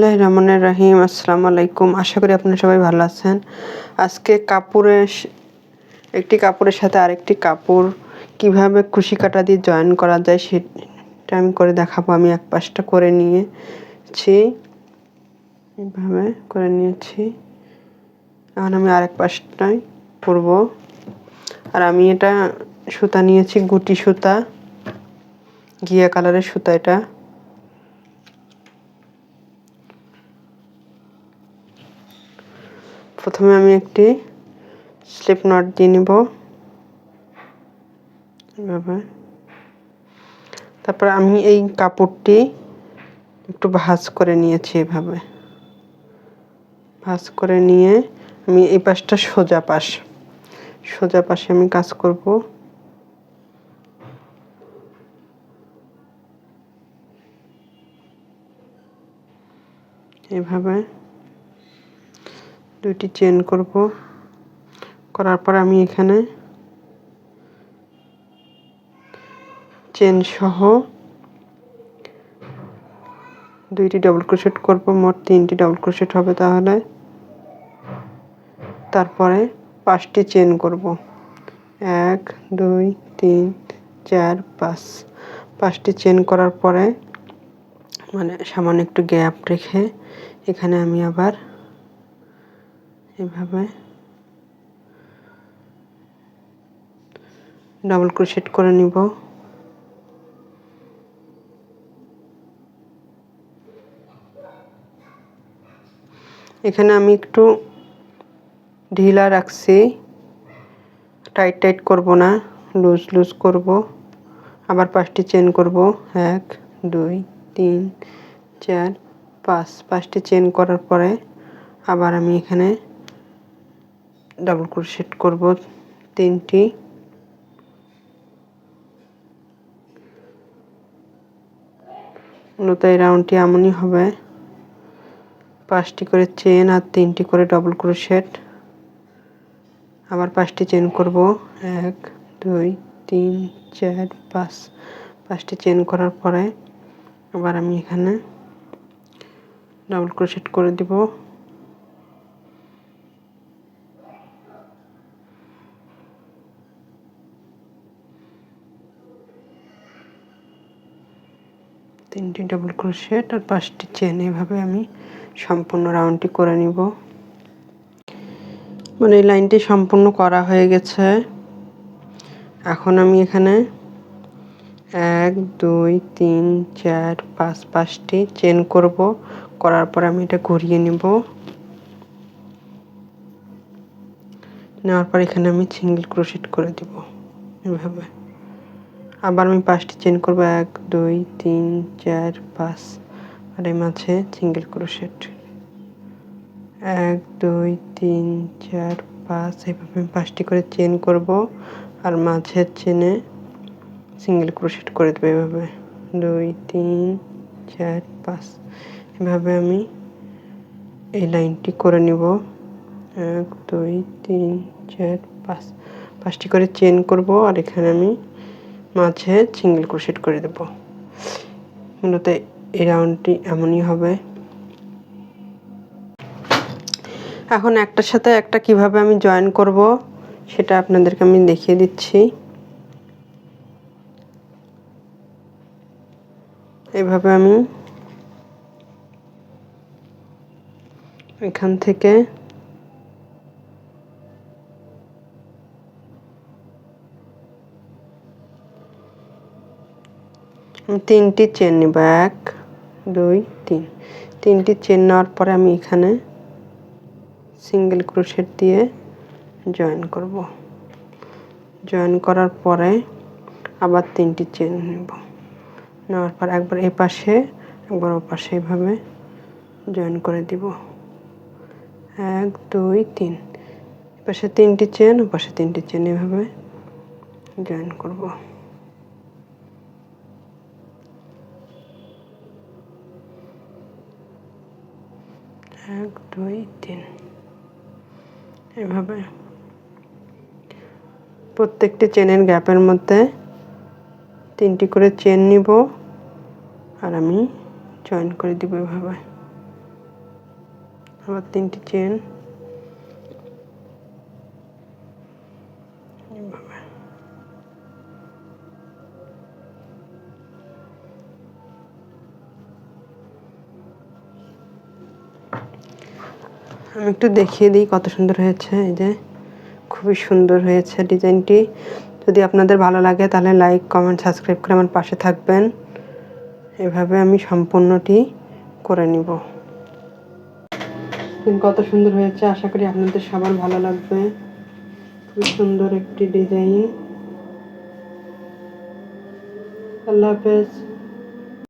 বিসমিল্লাহ রহমানের রাহিম। আসসালামু আলাইকুম। আশা করি আপনারা সবাই ভালো আছেন। আজকে কাপড়ের একটি কাপড়ের সাথে আরেকটি কাপড় কীভাবে কুশি কাটা দিয়ে জয়েন করা যায় সেটা আমি করে দেখাবো। আমি এক পাশটা করে নিয়েছি। এইভাবে করে নিয়েছি। এখন আমি আরেক পাশটাই করব। আর আমি এটা সুতা নিয়েছি, গুটি সুতা। ঘিয়া কালারের সুতা এটা। প্রথমে আমি একটি স্লিপ নট দিয়ে নিব। এভাবে। তারপর আমি এই কাপড়টি একটু ভাজ করে নিয়েছি এভাবে। ভাজ করে নিয়ে আমি এই পাশটা সোজা পাশ। সোজা পাশে আমি কাজ করব। এভাবে। দুইটি চেন করব। করার পর আমি এখানে চেন সহ দুইটি ডাবল ক্রোশেট করব। মোট তিনটি ডাবল ক্রোশেট হবে তাহলে। তারপরে পাঁচটি চেন করব। এক, দুই, তিন, চার, পাঁচ। পাঁচটি চেন করার পরে মানে সামান্য একটু গ্যাপ রেখে এখানে আমি আবার এভাবে ডাবল ক্রোশেট করে নিব। এখানে আমি একটু ঢিলা রাখছি। টাইট টাইট করব না, লুজ লুজ করব। আবার পাঁচটি চেন করব। এক, দুই, তিন, চার, পাঁচ। পাঁচটি চেন করার পরে আবার আমি এখানে ডাবল ক্রোশেট করব তিনটি। মূলত এই রাউন্ডটি এমনই হবে। পাঁচটি করে চেন আর তিনটি করে ডবল ক্রোশেট আবার পাঁচটি চেন করব। এক, দুই, তিন, চার, পাঁচ। পাঁচটি চেন করার পরে আবার আমি এখানে ডাবল ক্রোশেট করে দিব। তিনটি ডাবল ক্রোশেট আর পাঁচটি চেন এভাবে আমি সম্পূর্ণ রাউন্ডটি করে নিব। মানে এই লাইনটি সম্পূর্ণ করা হয়ে গেছে। এখন আমি এখানে এক, দুই, তিন, চার, পাঁচ, পাঁচটি চেন করব। করার পর আমি এটা ঘুরিয়ে নেব। নেওয়ার পর এখানে আমি সিঙ্গেল ক্রোশেট করে দিব। এভাবে। আবার আমি পাঁচটি চেন করব। এক, দুই, তিন, চার, পাঁচ। আর এই মাঝে সিঙ্গেল ক্রোশেট। এক, দুই, তিন, চার, পাঁচ। এইভাবে আমি পাঁচটি করে চেন করব। আর মাঝের চেনে সিঙ্গেল ক্রোশেট করে দেবো এভাবে দুই, তিন, চার, পাঁচ। এভাবে আমি এই লাইনটি করে নিব। এক, দুই, তিন, চার, পাঁচ। পাঁচটি করে চেন করব। আর এখানে আমি মাঝে সিঙ্গেল ক্রোশেট করে দেব। মূলত এই রাউন্ডটি এমনই হবে। এখন একটার সাথে একটা কীভাবে আমি জয়েন করব, সেটা আপনাদেরকে আমি দেখিয়ে দিচ্ছি। এভাবে আমি এখান থেকে তিনটি চেন নিব, এক, দুই, তিন। তিনটি চেন নেওয়ার পরে আমি এখানে সিঙ্গেল ক্রোশেট দিয়ে জয়েন করব। জয়েন করার পরে আবার তিনটি চেন নেব। নেওয়ার পর একবার এ পাশে, একবার ও পাশে এভাবে জয়েন করে দিব। এক, দুই, তিন। পাশে তিনটি চেন, ও পাশে তিনটি চেন এভাবে জয়েন করব। এক, দুই, তিন। এভাবে প্রত্যেকটি চেনের গ্যাপের মধ্যে তিনটি করে চেন নিব আর আমি জয়েন করে দিব এভাবে। আবার তিনটি চেন আমি একটু দেখিয়ে দিই কত সুন্দর হয়েছে, এই যে খুবই সুন্দর হয়েছে ডিজাইনটি। যদি আপনাদের ভালো লাগে তাহলে লাইক, কমেন্ট, সাবস্ক্রাইব করে আমার পাশে থাকবেন। এভাবে আমি সম্পূর্ণটি করে নিব। কত সুন্দর হয়েছে, আশা করি আপনাদের সবার ভালো লাগবে। খুব সুন্দর একটি ডিজাইন। আল্লাহ হাফেজ।